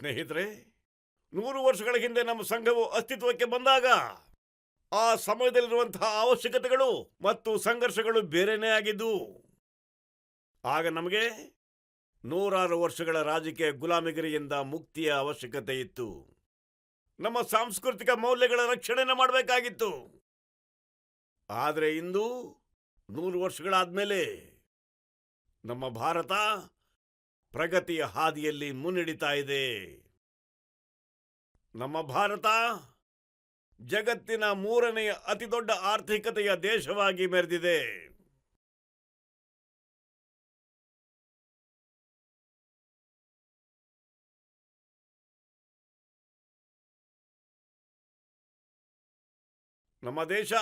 ಸ್ನೇಹಿತರೆ, ನೂರು ವರ್ಷಗಳ ಹಿಂದೆ ನಮ್ಮ ಸಂಘವು ಅಸ್ತಿತ್ವಕ್ಕೆ ಬಂದಾಗ ಆ ಸಮಯದಲ್ಲಿರುವಂತಹ ಅವಶ್ಯಕತೆಗಳು ಮತ್ತು ಸಂಘರ್ಷಗಳು ಬೇರೆನೇ ಆಗಿದ್ದು, ಆಗ ನಮಗೆ ನೂರಾರು ವರ್ಷಗಳ ರಾಜಕೀಯ ಗುಲಾಮಿಗಿರಿಯಿಂದ ಮುಕ್ತಿಯ ಅವಶ್ಯಕತೆ ಇತ್ತು. ನಮ್ಮ ಸಾಂಸ್ಕೃತಿಕ ಮೌಲ್ಯಗಳ ರಕ್ಷಣೆಯನ್ನು ಮಾಡಬೇಕಾಗಿತ್ತು. ಆದರೆ ಇಂದು ನೂರು ವರ್ಷಗಳಾದ್ಮೇಲೆ ನಮ್ಮ ಭಾರತ ಪ್ರಗತಿಯ ಹಾದಿಯಲ್ಲಿ ಮುನ್ನಡೀತಾ ಇದೆ. ನಮ್ಮ ಭಾರತ ಜಗತ್ತಿನ ಮೂರನೆಯ ಅತಿದೊಡ್ಡ ಆರ್ಥಿಕತೆಯ ದೇಶವಾಗಿ ಮೆರೆದಿದೆ. ನಮ್ಮ ದೇಶ,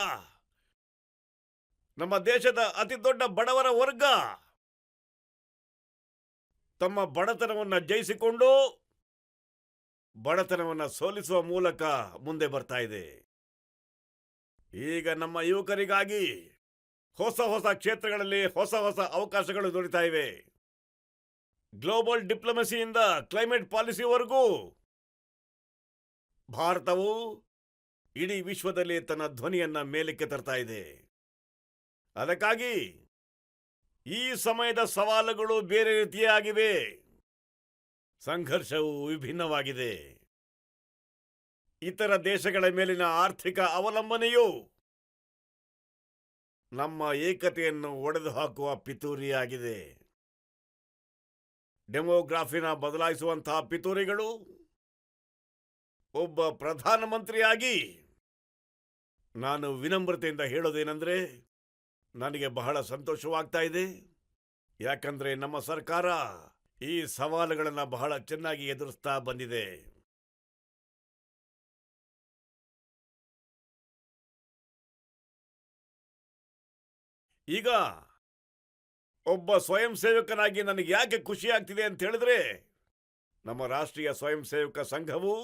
ನಮ್ಮ ದೇಶದ ಅತಿ ದೊಡ್ಡ ಬಡವರ ವರ್ಗ ತಮ್ಮ ಬಡತನವನ್ನು ಜಯಿಸಿಕೊಂಡು ಬಡತನವನ್ನು ಸೋಲಿಸುವ ಮೂಲಕ ಮುಂದೆ ಬರ್ತಾ ಇದೆ. ಈಗ ನಮ್ಮ ಯುವಕರಿಗಾಗಿ ಹೊಸ ಹೊಸ ಕ್ಷೇತ್ರಗಳಲ್ಲಿ ಹೊಸ ಹೊಸ ಅವಕಾಶಗಳು ದೊರೀತಾ ಇವೆ. ಗ್ಲೋಬಲ್ ಡಿಪ್ಲೊಮಸಿಯಿಂದ ಕ್ಲೈಮೇಟ್ ಪಾಲಿಸಿವರೆಗೂ ಭಾರತವು ಇಡೀ ವಿಶ್ವದಲ್ಲಿ ತನ್ನ ಧ್ವನಿಯನ್ನ ಮೇಲಕ್ಕೆ ತರ್ತಾ ಇದೆ. ಅದಕ್ಕಾಗಿ ಈ ಸಮಯದ ಸವಾಲುಗಳು ಬೇರೆ ರೀತಿಯಾಗಿವೆ. ಸಂಘರ್ಷವು ವಿಭಿನ್ನವಾಗಿದೆ. ಇತರ ದೇಶಗಳ ಮೇಲಿನ ಆರ್ಥಿಕ ಅವಲಂಬನೆಯು ನಮ್ಮ ಏಕತೆಯನ್ನು ಒಡೆದು ಹಾಕುವ ಪಿತೂರಿಯಾಗಿದೆ. ಡೆಮೋಗ್ರಾಫಿನ ಬದಲಾಯಿಸುವಂತಹ ಪಿತೂರಿಗಳು ಒಬ್ಬ ಪ್ರಧಾನಮಂತ್ರಿಯಾಗಿ ನಾನು ವಿನಮ್ರತೆಯಿಂದ ಹೇಳೋದೇನೆಂದ್ರೆ ನನಗೆ ಬಹಳ ಸಂತೋಷವಾಗ್ತಾ ಇದೆ. ಯಾಕಂದ್ರೆ ನಮ್ಮ ಸರ್ಕಾರ ಈ ಸವಾಲುಗಳನ್ನು ಬಹಳ ಚೆನ್ನಾಗಿ ಎದುರಿಸ್ತಾ ಬಂದಿದೆ. ಈಗ ಒಬ್ಬ ಸ್ವಯಂ ಸೇವಕನಾಗಿ ನನಗೆ ಯಾಕೆ ಖುಷಿ ಆಗ್ತಿದೆ ಅಂತ ಹೇಳಿದ್ರೆ, ನಮ್ಮ ರಾಷ್ಟ್ರೀಯ ಸ್ವಯಂ ಸೇವಕ ಸಂಘವು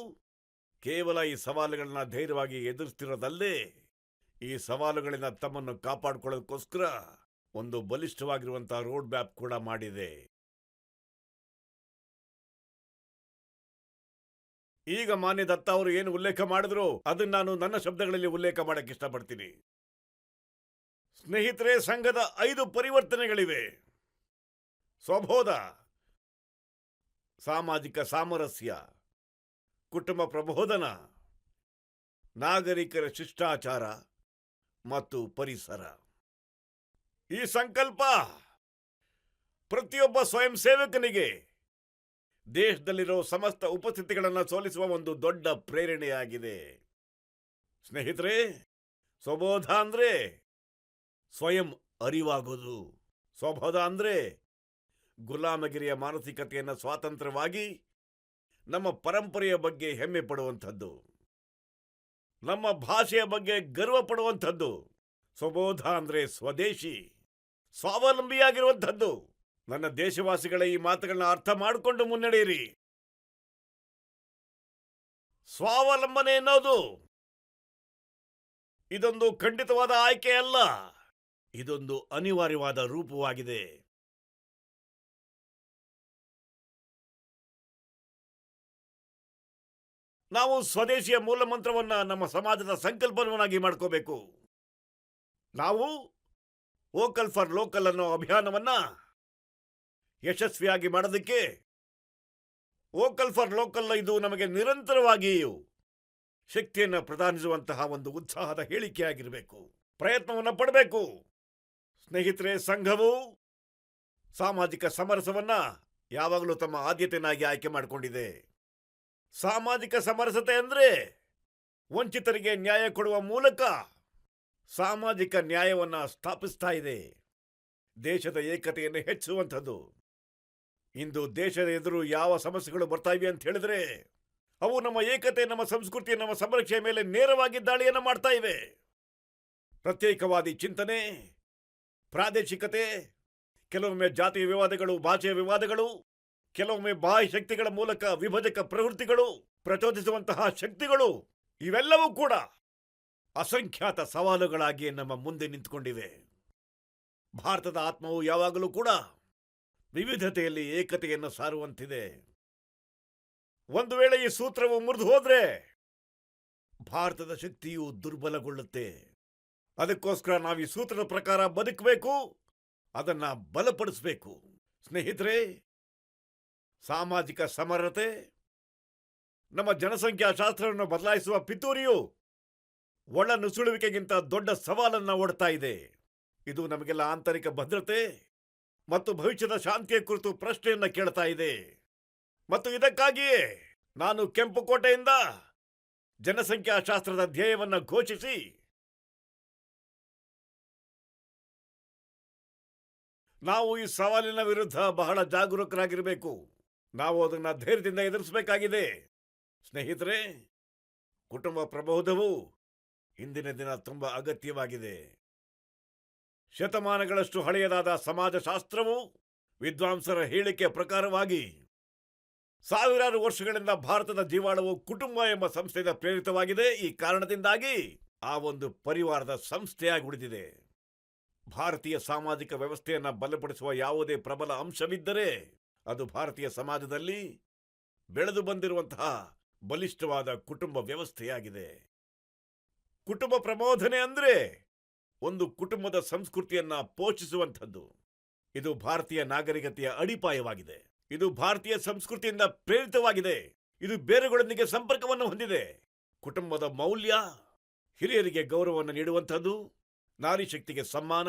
ಕೇವಲ ಈ ಸವಾಲುಗಳನ್ನ ಧೈರ್ಯವಾಗಿ ಎದುರಿಸ್ತಿರೋದಲ್ಲೇ. ಈ ಸವಾಲುಗಳಿಂದ ತಮ್ಮನ್ನು ಕಾಪಾಡಿಕೊಳ್ಳೋದಕ್ಕೋಸ್ಕರ ಒಂದು ಬಲಿಷ್ಠವಾಗಿರುವಂತಹ ರೋಡ್ ಮ್ಯಾಪ್ ಕೂಡ ಮಾಡಿದೆ. ಈಗ ಮಾನ್ಯ ದತ್ತ ಅವರು ಏನು ಉಲ್ಲೇಖ ಮಾಡಿದ್ರು ಅದನ್ನ ನಾನು ನನ್ನ ಶಬ್ದಗಳಲ್ಲಿ ಉಲ್ಲೇಖ ಮಾಡಕ್ಕೆ ಇಷ್ಟಪಡ್ತೀನಿ. ಸ್ನೇಹಿತರೆ, ಸಂಘದ ಐದು ಪರಿವರ್ತನೆಗಳಿವೆ. ಸ್ವಬೋಧ, ಸಾಮಾಜಿಕ ಸಾಮರಸ್ಯ, ಕುಟುಂಬ ಪ್ರಬೋಧನ, ನಾಗರಿಕರ ಶಿಷ್ಟಾಚಾರ ಮತ್ತು ಪರಿಸರ. ಈ ಸಂಕಲ್ಪ ಪ್ರತಿಯೊಬ್ಬ ಸ್ವಯಂ ಸೇವಕನಿಗೆ ದೇಶದಲ್ಲಿರೋ ಸಮಸ್ತ ಉಪಸ್ಥಿತಿಗಳನ್ನು ಸೋಲಿಸುವ ಒಂದು ದೊಡ್ಡ ಪ್ರೇರಣೆಯಾಗಿದೆ. ಸ್ನೇಹಿತರೆ, ಸ್ವಬೋಧ ಅಂದ್ರೆ ಸ್ವಯಂ ಅರಿವಾಗೋದು. ಸ್ವಬೋಧ ಅಂದ್ರೆ ಗುಲಾಮಗಿರಿಯ ಮಾನಸಿಕತೆಯನ್ನು ಸ್ವಾತಂತ್ರ್ಯವಾಗಿ ನಮ್ಮ ಪರಂಪರೆಯ ಬಗ್ಗೆ ಹೆಮ್ಮೆ ಪಡುವಂಥದ್ದು. ನಮ್ಮ ಭಾಷೆಯ ಬಗ್ಗೆ ಗರ್ವ ಪಡುವಂಥದ್ದು. ಸ್ವಬೋಧ ಅಂದ್ರೆ ಸ್ವದೇಶಿ. ಸ್ವಾವಲಂಬಿಯಾಗಿರುವಂಥದ್ದು. ನನ್ನ ದೇಶವಾಸಿಗಳ ಈ ಮಾತುಗಳನ್ನ ಅರ್ಥ ಮಾಡಿಕೊಂಡು ಮುನ್ನಡೆಯಿರಿ. ಸ್ವಾವಲಂಬನೆ ಎನ್ನೋದು ಇದೊಂದು ಖಂಡಿತವಾದ ಆಯ್ಕೆ ಅಲ್ಲ. ಇದೊಂದು ಅನಿವಾರ್ಯವಾದ ರೂಪವಾಗಿದೆ. ನಾವು ಸ್ವದೇಶಿಯ ಮೂಲಮಂತ್ರವನ್ನ ನಮ್ಮ ಸಮಾಜದ ಸಂಕಲ್ಪವನ್ನಾಗಿ ಮಾಡ್ಕೋಬೇಕು. ನಾವು ವೋಕಲ್ ಫಾರ್ ಲೋಕಲ್ ಅನ್ನೋ ಅಭಿಯಾನವನ್ನ ಯಶಸ್ವಿಯಾಗಿ ಮಾಡೋದಕ್ಕೆ ವೋಕಲ್ ಫಾರ್ ಲೋಕಲ್ ಇದು ನಮಗೆ ನಿರಂತರವಾಗಿಯೂ ಶಕ್ತಿಯನ್ನು ಪ್ರದಾನಿಸುವಂತಹ ಒಂದು ಉತ್ಸಾಹದ ಹೇಳಿಕೆಯಾಗಿರಬೇಕು. ಪ್ರಯತ್ನವನ್ನು ಪಡಬೇಕು. ಸ್ನೇಹಿತರೆ, ಸಂಘವು ಸಾಮಾಜಿಕ ಸಮರಸವನ್ನ ಯಾವಾಗಲೂ ತಮ್ಮ ಆದ್ಯತೆಯನ್ನಾಗಿ ಆಯ್ಕೆ ಮಾಡಿಕೊಂಡಿದೆ. ಸಾಮಾಜಿಕ ಸಮರಸತೆ ಅಂದ್ರೆ ವಂಚಿತರಿಗೆ ನ್ಯಾಯ ಕೊಡುವ ಮೂಲಕ ಸಾಮಾಜಿಕ ನ್ಯಾಯವನ್ನ ಸ್ಥಾಪಿಸ್ತಾ ಇದೆ. ದೇಶದ ಏಕತೆಯನ್ನು ಹೆಚ್ಚಿಸುವಂಥದ್ದು. ಇಂದು ದೇಶದ ಎದುರು ಯಾವ ಸಮಸ್ಯೆಗಳು ಬರ್ತಾ ಇವೆ ಅಂತ ಹೇಳಿದ್ರೆ, ಅವು ನಮ್ಮ ಏಕತೆ, ನಮ್ಮ ಸಂಸ್ಕೃತಿ, ನಮ್ಮ ಸಂರಕ್ಷೆಯ ಮೇಲೆ ನೇರವಾಗಿ ದಾಳಿಯನ್ನು ಮಾಡ್ತಾ ಇವೆ. ಪ್ರತ್ಯೇಕವಾದಿ ಚಿಂತನೆ, ಪ್ರಾದೇಶಿಕತೆ, ಕೆಲವೊಮ್ಮೆ ಜಾತಿ ವಿವಾದಗಳು, ಭಾಷೆಯ ವಿವಾದಗಳು ಕೆಲವೊಮ್ಮೆ ಬಾಹ್ಯ ಶಕ್ತಿಗಳ ಮೂಲಕ ವಿಭಜಕ ಪ್ರವೃತ್ತಿಗಳು, ಪ್ರಚೋದಿಸುವಂತಹ ಶಕ್ತಿಗಳು, ಇವೆಲ್ಲವೂ ಕೂಡ ಅಸಂಖ್ಯಾತ ಸವಾಲುಗಳಾಗಿ ನಮ್ಮ ಮುಂದೆ ನಿಂತುಕೊಂಡಿವೆ. ಭಾರತದ ಆತ್ಮವು ಯಾವಾಗಲೂ ಕೂಡ ವಿವಿಧತೆಯಲ್ಲಿ ಏಕತೆಯನ್ನು ಸಾರುವಂತಿದೆ. ಒಂದು ವೇಳೆ ಈ ಸೂತ್ರವು ಮುರಿದು ಹೋದ್ರೆ ಭಾರತದ ಶಕ್ತಿಯು ದುರ್ಬಲಗೊಳ್ಳುತ್ತೆ. ಅದಕ್ಕೋಸ್ಕರ ನಾವು ಈ ಸೂತ್ರದ ಪ್ರಕಾರ ಬದುಕಬೇಕು, ಅದನ್ನ ಬಲಪಡಿಸಬೇಕು. ಸ್ನೇಹಿತರೆ ಸಾಮಾಜಿಕ ಸಮರತೆ. ನಮ್ಮ ಜನಸಂಖ್ಯಾ ಶಾಸ್ತ್ರವನ್ನು ಬದಲಾಯಿಸುವ ಪಿತೂರಿಯು ಒಳ ನುಸುಳುವಿಕೆಗಿಂತ ದೊಡ್ಡ ಸವಾಲನ್ನ ಓಡ್ತಾ ಇದೆ. ಇದು ನಮಗೆಲ್ಲ ಆಂತರಿಕ ಭದ್ರತೆ ಮತ್ತು ಭವಿಷ್ಯದ ಶಾಂತಿಯ ಕುರಿತು ಪ್ರಶ್ನೆಯನ್ನ ಕೇಳ್ತಾ ಇದೆ. ಮತ್ತು ಇದಕ್ಕಾಗಿಯೇ ನಾನು ಕೆಂಪುಕೋಟೆಯಿಂದ ಜನಸಂಖ್ಯಾ ಶಾಸ್ತ್ರದ ಧ್ಯೇಯವನ್ನು ಘೋಷಿಸಿ ನಾವು ಈ ಸವಾಲಿನ ವಿರುದ್ಧ ಬಹಳ ಜಾಗರೂಕರಾಗಿರಬೇಕು. ನಾವು ಅದನ್ನ ಧೈರ್ಯದಿಂದ ಎದುರಿಸಬೇಕಾಗಿದೆ. ಸ್ನೇಹಿತರೆ, ಕುಟುಂಬ ಪ್ರಬೋಧವು ಇಂದಿನ ದಿನ ತುಂಬಾ ಅಗತ್ಯವಾಗಿದೆ. ಶತಮಾನಗಳಷ್ಟು ಹಳೆಯದಾದ ಸಮಾಜಶಾಸ್ತ್ರವು ವಿದ್ವಾಂಸರ ಹೇಳಿಕೆ ಪ್ರಕಾರವಾಗಿ ಸಾವಿರಾರು ವರ್ಷಗಳಿಂದ ಭಾರತದ ಜೀವಾಳವು ಕುಟುಂಬ ಎಂಬ ಸಂಸ್ಥೆಯಿಂದ ಪ್ರೇರಿತವಾಗಿದೆ. ಈ ಕಾರಣದಿಂದಾಗಿ ಆ ಒಂದು ಪರಿವಾರದ ಸಂಸ್ಥೆಯಾಗಿ ಉಳಿದಿದೆ. ಭಾರತೀಯ ಸಾಮಾಜಿಕ ವ್ಯವಸ್ಥೆಯನ್ನ ಬಲಪಡಿಸುವ ಯಾವುದೇ ಪ್ರಬಲ ಅಂಶವಿದ್ದರೆ ಅದು ಭಾರತೀಯ ಸಮಾಜದಲ್ಲಿ ಬೆಳೆದು ಬಂದಿರುವಂತಹ ಬಲಿಷ್ಠವಾದ ಕುಟುಂಬ ವ್ಯವಸ್ಥೆಯಾಗಿದೆ. ಕುಟುಂಬ ಪ್ರಬೋಧನೆ ಅಂದ್ರೆ ಒಂದು ಕುಟುಂಬದ ಸಂಸ್ಕೃತಿಯನ್ನ ಪೋಷಿಸುವಂಥದ್ದು. ಇದು ಭಾರತೀಯ ನಾಗರಿಕತೆಯ ಅಡಿಪಾಯವಾಗಿದೆ. ಇದು ಭಾರತೀಯ ಸಂಸ್ಕೃತಿಯಿಂದ ಪ್ರೇರಿತವಾಗಿದೆ. ಇದು ಬೇರೆಗಳೊಂದಿಗೆ ಸಂಪರ್ಕವನ್ನು ಹೊಂದಿದೆ. ಕುಟುಂಬದ ಮೌಲ್ಯ, ಹಿರಿಯರಿಗೆ ಗೌರವವನ್ನು ನೀಡುವಂಥದ್ದು, ನಾರಿ ಶಕ್ತಿಗೆ ಸಮ್ಮಾನ,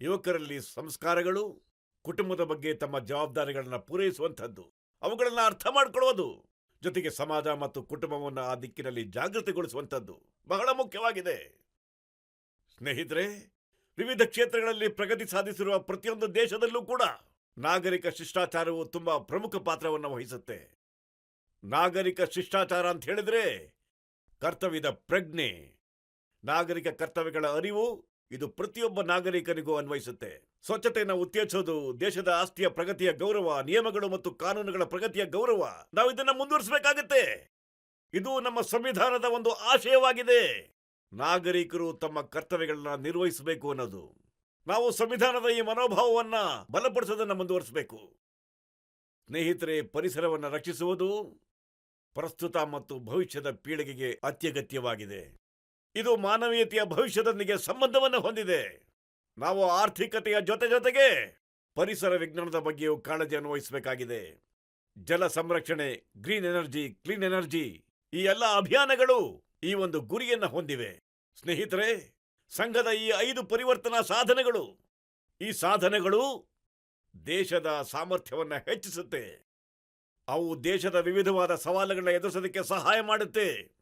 ಯುವಕರಲ್ಲಿ ಸಂಸ್ಕಾರಗಳು ಕುಟುಂಬದ ಬಗ್ಗೆ ತಮ್ಮ ಜವಾಬ್ದಾರಿಗಳನ್ನು ಪೂರೈಸುವಂಥದ್ದು. ಅವುಗಳನ್ನು ಅರ್ಥ ಮಾಡಿಕೊಳ್ಳುವುದು ಜೊತೆಗೆ ಸಮಾಜ ಮತ್ತು ಕುಟುಂಬವನ್ನು ಆ ದಿಕ್ಕಿನಲ್ಲಿ ಜಾಗೃತಿಗೊಳಿಸುವಂಥದ್ದು ಬಹಳ ಮುಖ್ಯವಾಗಿದೆ. ಸ್ನೇಹಿತರೆ, ವಿವಿಧ ಕ್ಷೇತ್ರಗಳಲ್ಲಿ ಪ್ರಗತಿ ಸಾಧಿಸಿರುವ ಪ್ರತಿಯೊಂದು ದೇಶದಲ್ಲೂ ಕೂಡ ನಾಗರಿಕ ಶಿಷ್ಟಾಚಾರವು ತುಂಬಾ ಪ್ರಮುಖ ಪಾತ್ರವನ್ನು ವಹಿಸುತ್ತೆ. ನಾಗರಿಕ ಶಿಷ್ಟಾಚಾರ ಅಂತ ಹೇಳಿದ್ರೆ ಕರ್ತವ್ಯದ ಪ್ರಜ್ಞೆ. ನಾಗರಿಕ ಕರ್ತವ್ಯಗಳ ಅರಿವು ಇದು ಪ್ರತಿಯೊಬ್ಬ ನಾಗರಿಕನಿಗೂ ಅನ್ವಯಿಸುತ್ತೆ. ಸ್ವಚ್ಛತೆಯನ್ನು ಉತ್ತೇಜಿಸೋದು ದೇಶದ ಆಸ್ತಿಯ ಪ್ರಗತಿಯ ಗೌರವ, ನಿಯಮಗಳು ಮತ್ತು ಕಾನೂನುಗಳ ಪ್ರಗತಿಯ ಗೌರವ. ನಾವು ಇದನ್ನ ಮುಂದುವರಿಸಬೇಕಾಗುತ್ತೆ. ಇದು ನಮ್ಮ ಸಂವಿಧಾನದ ಒಂದು ಆಶಯವಾಗಿದೆ. ನಾಗರಿಕರು ತಮ್ಮ ಕರ್ತವ್ಯಗಳನ್ನ ನಿರ್ವಹಿಸಬೇಕು ಅನ್ನೋದು. ನಾವು ಸಂವಿಧಾನದ ಈ ಮನೋಭಾವವನ್ನ ಬಲಪಡಿಸೋದನ್ನ ಮುಂದುವರಿಸಬೇಕು. ಸ್ನೇಹಿತರೆ, ಪರಿಸರವನ್ನು ರಕ್ಷಿಸುವುದು ಪ್ರಸ್ತುತ ಮತ್ತು ಭವಿಷ್ಯದ ಪೀಳಿಗೆಗೆ ಅತ್ಯಗತ್ಯವಾಗಿದೆ. ಇದು ಮಾನವೀಯತೆಯ ಭವಿಷ್ಯದೊಂದಿಗೆ ಸಂಬಂಧವನ್ನು ಹೊಂದಿದೆ. ನಾವು ಆರ್ಥಿಕತೆಯ ಜೊತೆ ಜೊತೆಗೆ ಪರಿಸರ ವಿಜ್ಞಾನದ ಬಗ್ಗೆಯೂ ಕಾಳಜಿಯನ್ನು ವಹಿಸಬೇಕಾಗಿದೆ. ಜಲ ಸಂರಕ್ಷಣೆ, ಗ್ರೀನ್ ಎನರ್ಜಿ, ಕ್ಲೀನ್ ಎನರ್ಜಿ ಈ ಎಲ್ಲ ಅಭಿಯಾನಗಳು ಈ ಒಂದು ಗುರಿಯನ್ನ ಹೊಂದಿವೆ. ಸ್ನೇಹಿತರೆ, ಸಂಘದ ಈ ಐದು ಪರಿವರ್ತನಾ ಸಾಧನೆಗಳು ಈ ಸಾಧನೆಗಳು ದೇಶದ ಸಾಮರ್ಥ್ಯವನ್ನು ಹೆಚ್ಚಿಸುತ್ತೆ. ಅವು ದೇಶದ ವಿವಿಧವಾದ ಸವಾಲುಗಳನ್ನ ಎದುರಿಸೋದಕ್ಕೆ ಸಹಾಯ ಮಾಡುತ್ತೆ.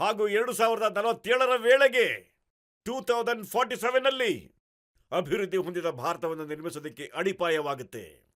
ಹಾಗೂ ಎರಡು ಸಾವಿರದ ನಲವತ್ತೇಳರ ವೇಳೆಗೆ ಟೂ ತೌಸಂಡ್ ಫಾರ್ಟಿ ಸೆವೆನ್ ಅಲ್ಲಿ ಅಭಿವೃದ್ಧಿ ಹೊಂದಿದ ಭಾರತವನ್ನು ನಿರ್ಮಿಸೋದಕ್ಕೆ ಅಡಿಪಾಯವಾಗುತ್ತೆ.